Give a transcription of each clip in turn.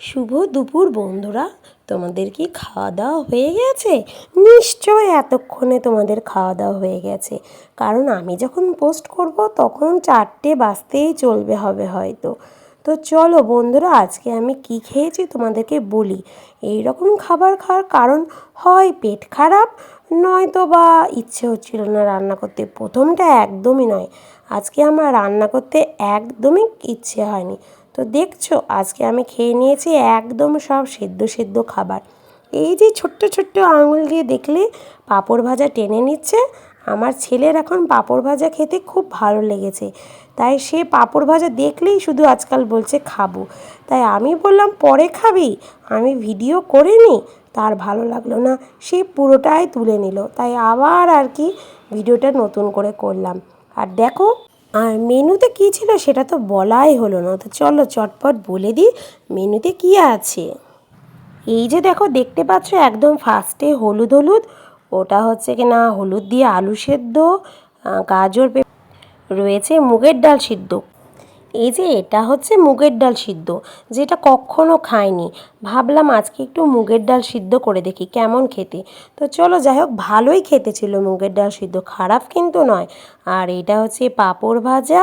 শুভ দুপুর, বন্ধুরা। তোমাদের কি খাওয়া দাওয়া হয়ে গেছে? নিশ্চয় এতক্ষণে তোমাদের খাওয়া দাওয়া হয়ে গেছে। কারণ আমি যখন পোস্ট করব, তখন চারটে বাজতেই চলবে হবে হয়তো। তো চলো বন্ধুরা, আজকে আমি কি খেয়েছি তোমাদেরকে বলি। এই রকম খাবার খাওয়ার কারণ হয় পেট খারাপ, নয়তো বা ইচ্ছে হচ্ছিল না রান্না করতে। প্রথমটা একদমই নয়। আজকে আমার রান্না করতে একদমই ইচ্ছে হয়নি। তো দেখছ, আজকে আমি খেয়ে নিয়েছি একদম সব সেদ্ধ সেদ্ধ খাবার। এই যে ছোট্ট ছোট্ট আঙুল দিয়ে দেখলে পাঁপড় ভাজা টেনে নিচ্ছে। আমার ছেলের এখন পাঁপড় ভাজা খেতে খুব ভালো লেগেছে। তাই সে পাঁপড় ভাজা দেখলেই শুধু আজকাল বলছে, খাব। তাই আমি বললাম, পরে খাবি। আমি ভিডিও করে নিই তার ভালো লাগল না, সে পুরোটাই তুলে নিল। তাই আবার আর কি ভিডিওটা নতুন করে করলাম। আর দেখো, আর মেনুতে কী ছিল সেটা তো বলাই হলো না তো চলো চটপট বলে দিই, মেনুতে কী আছে? এই যে দেখো, দেখতে পাচ্ছ একদম ফার্স্টে হলুদ হলুদ, ওটা হচ্ছে কি না হলুদ দিয়ে আলু সেদ্ধ গাজর রয়েছে মুগের ডাল সিদ্ধ। এই যে এটা হচ্ছে মুগের ডাল সিদ্ধ, যেটা কখনো খাইনি। ভাবলাম আজকে একটু মুগের ডাল সিদ্ধ করে দেখি কেমন খেতে। তো চলো যাই হোক, ভালোই খেতে ছিল মুগের ডাল সিদ্ধ, খারাপ কিন্তু নয়। আর এটা হচ্ছে পাঁপড় ভাজা।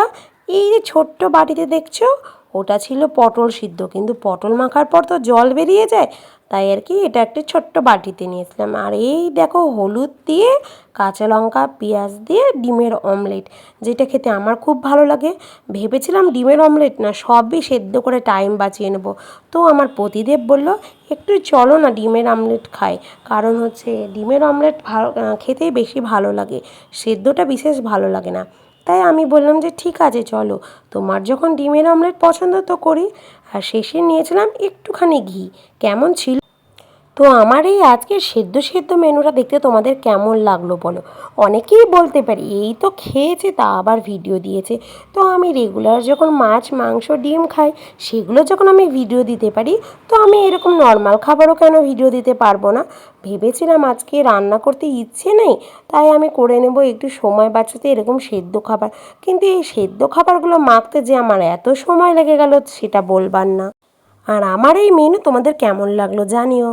এই যে ছোট্ট বাটিতে দেখছ ওটা ছিল পটল সিদ্ধ, কিন্তু পটল মাখার পর তো জল বেরিয়ে যায়, তাই আর কি এটা একটা ছোট্ট বাটিতে নিয়েছিলাম। আর এই দেখো হলুদ দিয়ে, কাঁচা লঙ্কা, পেঁয়াজ দিয়ে ডিমের অমলেট, যেটা খেতে আমার খুব ভালো লাগে। ভেবেছিলাম ডিমের অমলেট না, সবই সেদ্ধ করে টাইম বাঁচিয়ে নেব। তো আমার পতিদেব বলল, একটু চলো না ডিমের অমলেট খাই। কারণ হচ্ছে ডিমের অমলেট ভালো খেতেই বেশি ভালো লাগে, সেদ্ধটা বিশেষ ভালো লাগে না। তাই আমি বললাম যে, ঠিক আছে, চলো। তোমার যখন ডিমের অমলেট পছন্দ তো করি। আর শেষে নিয়েছিলাম একটুখানি ঘি। কেমন ছিল? তো আমার এই আজকের সেদ্ধ সেদ্ধ মেনুটা দেখতে তোমাদের কেমন লাগল বলো? অনেকেই বলতে পারি, এই তো খেয়েছে, তা আবার ভিডিও দিয়েছে। তো আমি রেগুলার যখন মাছ, মাংস, ডিম খাই, সেগুলো যখন আমি ভিডিও দিতে পারি, তো আমি এরকম নর্মাল খাবারও কেন ভিডিও দিতে পারব না? ভেবেছিলাম আজকে রান্না করতে ইচ্ছে নেই, তাই আমি করে নেব একটু সময় বাঁচাতে এরকম সেদ্ধ খাবার। কিন্তু এই সেদ্ধ খাবারগুলো মাখতে যে আমার এত সময় লেগে গেল, সেটা বলবার না। আর আমার এই মেনু তোমাদের কেমন লাগল জানিও।